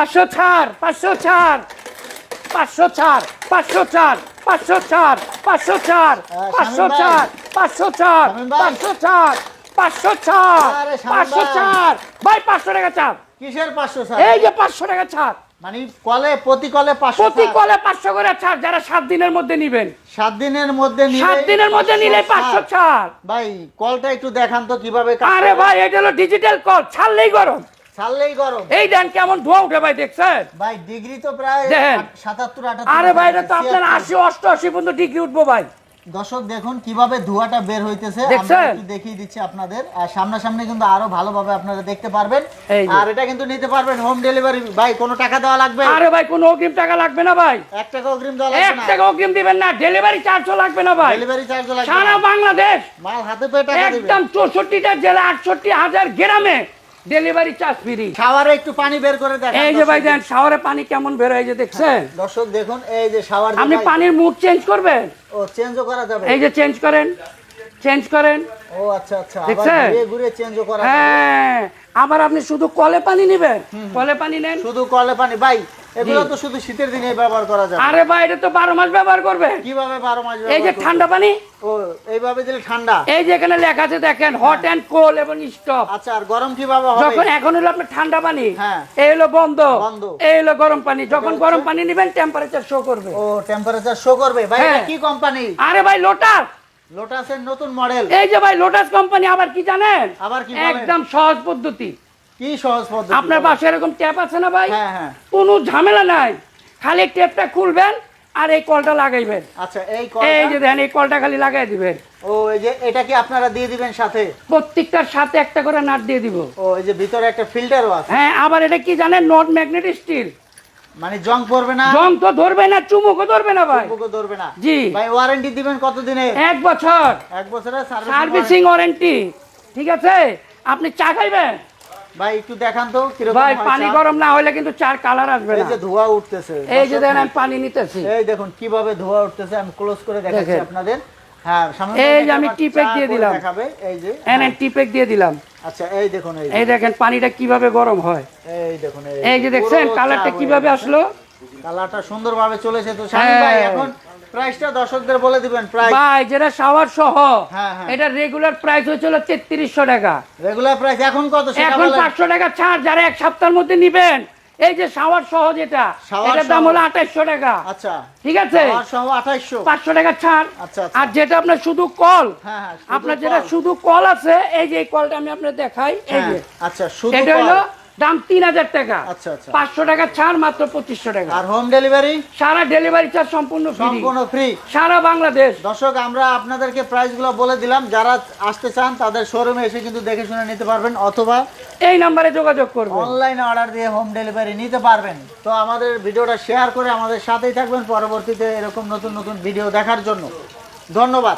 পাঁচশো ছাড় পাঁচশো ছাড় পাঁচশো ছাড় পাঁচশো ছাড় পাঁচশো ছাড় পাঁচশো ছাড় পাঁচশো। ছাড় পাঁচশো ছাড় পাঁচশো ছাড় পাঁচশো আরে পাঁচশো। ছাড় ভাই পাঁচশো টাকা ছাড় কিসের পাঁচশো স্যার এই যে পাঁচশো টাকা ছাড় মানে কলে প্রতি কলে পাঁচশো প্রতি কলে পাঁচশো করে ছাড় যারা সাত দিনের মধ্যে নিবেন। সাত দিনের মধ্যে সাত দিনের মধ্যে নিলে পাঁচশো ছাড় ভাই কলটা একটু দেখান তো কীভাবে আরে ভাই এটা হলো ডিজিটাল কল ছাড়লেই গরম। ছাড়লেই গরম। এই দেন কেমন ধোয়া উঠে ভাই দেখছেন? ভাই ডিগ্রি তো প্রায় দেখেন। সাতাত্তর আটাত্তর আরে ভাই এটা তো আপনার আশি অষ্টআশি পর্যন্ত ডিগ্রি উঠবো ভাই। দর্শক দেখুন কীভাবে ধোঁয়াটা বের হইতেছে। আমরা একটু দেখিয়ে দিচ্ছি আপনাদের। আর সামনাসামনি কিন্তু আরও ভালোভাবে আপনারা দেখতে পারবেন। আর এটা কিন্তু নিতে পারবেন হোম ডেলিভারি। ভাই কোনো টাকা দেওয়া লাগবে? আরে ভাই কোনো অগ্রিম টাকা লাগবে না ভাই। এক টাকা অগ্রিম দেওয়া লাগবে না? টাকা অগ্রিম দিবেন না ডেলিভারি চার্জও লাগবে না ভাই। ডেলিভারি চার্জ লাগবে সারা বাংলাদেশ। মাল হাতে পেয়ে টাকা দিবেন। একদম চৌষট্টিটা জেলা আটষট্টি হাজার গ্রামে ডেলিভারি চার্জ ফ্রি শাওয়ারে একটু পানি বের করে দেখেন এই যে ভাই দেখেন। দেন শাওয়ারে পানি কেমন বের হয় যে দেখছেন? দর্শক দেখুন এই যে শাওয়ার আপনি পানির মুখ চেঞ্জ করবেন? ও চেঞ্জও করা যাবে। এই যে চেঞ্জ করেন চেঞ্জ করেন। ও আচ্ছা আচ্ছা আবার দেখছেন? ঘুরে ঘুরিয়ে চেঞ্জও করা যাবে। হ্যাঁ আবার আপনি শুধু কলে পানি নেবেন? কলে পানি নেন? শুধু কলে পানি ভাই এগুলো তো শুধু শীতের দিনে ব্যবহার করা যাবে। আরে ভাই এটা তো বারো মাস ব্যবহার করবে। কীভাবে বারো মাস এই যে ঠান্ডা পানি? ও এইভাবে দিলে ঠান্ডা? এই যে এখানে লেখা আছে দেখেন হট অ্যান্ড কোল এবং স্টপ আচ্ছা আর গরম কীভাবে হবে? যখন এখন হলো আপনার ঠান্ডা পানি হ্যাঁ। এই হলো বন্ধ। বন্ধ। এই হলো গরম পানি। যখন গরম পানি নেবেন টেম্পারেচার শো করবে। ও টেম্পারেচার শো করবে। ভাই এটা হ্যাঁ। কি কোম্পানি আরে ভাই লোটাস লোটাসের নতুন মডেল এই যে ভাই লোটাস কোম্পানি আবার কি জানেন? আবার কি একদম সহজ পদ্ধতি। কি সহজ পদ্ধতি আপনার পাশে এরকম ট্যাপ আছে না ভাই? হ্যাঁ হ্যাঁ। কোনো ঝামেলা নাই। খালি ট্যাপটা খুলবেন আর এই কলটা লাগাইবেন। আচ্ছা এই এই কলটা যে দেখেন এই কলটা খালি লাগাই দিবেন। ও এই যে এটা কি আপনারা দিয়ে দিবেন সাথে? প্রত্যেকটার সাথে একটা করে নাট দিয়ে দিব। ও এই যে ভিতরে একটা ফিল্টারও আছে। হ্যাঁ আবার এটা কি জানেন? Not magnetic steel. মানে জং পড়বে না? জং তো ধরবে না চুমুকও ধরবে না ভাই। বুকও ধরবে না। জি। ভাই ওয়ারেন্টি দিবেন কতদিনে? এক বছর। এক বছরের সার্ভিসিং ওয়ারেন্টি ঠিক আছে? আপনি চা খাইবেন? ভাই একটু দেখান তো কীরকম ভাই পানি গরম না হলে কিন্তু চার কালার আসবে এই যে ধোঁয়া উঠতেছে। এই যে দেখেন আমি পানি নিতেছি। এই দেখুন কীভাবে ধোঁয়া উঠতেছে আমি ক্লোজ করে দেখাচ্ছি আপনাদের। হ্যাঁ সামনে এই যে আমি টিপেক দিয়ে দিলাম। দেখাবে। এই যে এন এন টিপেক দিয়ে দিলাম। আচ্ছা এই দেখুন এই এই দেখেন পানিটা কীভাবে গরম হয়। এই দেখুন এই যে দেখছেন কালারটা কীভাবে হয়ে আসলো। কালারটা সুন্দরভাবে চলেছে তো ভাই হ্যাঁ। এখন প্রাইসটা দর্শকদের বলে দিবেন প্রাইস। ভাই যেটা শাওয়ার সহ হ্যাঁ, হ্যাঁ। এটা রেগুলার প্রাইস হচ্ছিল তেত্রিশশো টাকা। রেগুলার প্রাইস এখন কত এখন বলেন। পাঁচশো টাকা ছাড় যারা এক সপ্তাহের মধ্যে নিবেন। এই যে শাওয়ার সহ যেটা এটার দাম হলো টাকা। আচ্ছা। ঠিক আছে? আর সহ 2800 পাঁচশো টাকা ছাড়। আচ্ছা, আচ্ছা। আর যেটা আপনার শুধু কল হ্যাঁ আপনার যেটা শুধু কল আছে এই যে কলটা আমি আপনার দেখাই এই যে। আচ্ছা শুধু এটা হলো দাম তিন হাজার টাকা। আচ্ছা, আচ্ছা। পাঁচশো টাকা ছাড় মাত্র পঁচিশশো টাকা। আর হোম ডেলিভারি সারা ডেলিভারি চার্জ সম্পূর্ণ সম্পূর্ণ ফ্রি সারা বাংলাদেশ। দর্শক আমরা আপনাদেরকে প্রাইসগুলো বলে দিলাম। যারা আসতে চান তাদের শোরুমে এসে কিন্তু দেখে শুনে নিতে পারবেন অথবা এই নাম্বারে যোগাযোগ করবেন। অনলাইনে অর্ডার দিয়ে হোম ডেলিভারি নিতে পারবেন। তো আমাদের ভিডিওটা শেয়ার করে আমাদের সাথেই থাকবেন পরবর্তীতে এরকম নতুন নতুন ভিডিও দেখার জন্য। ধন্যবাদ।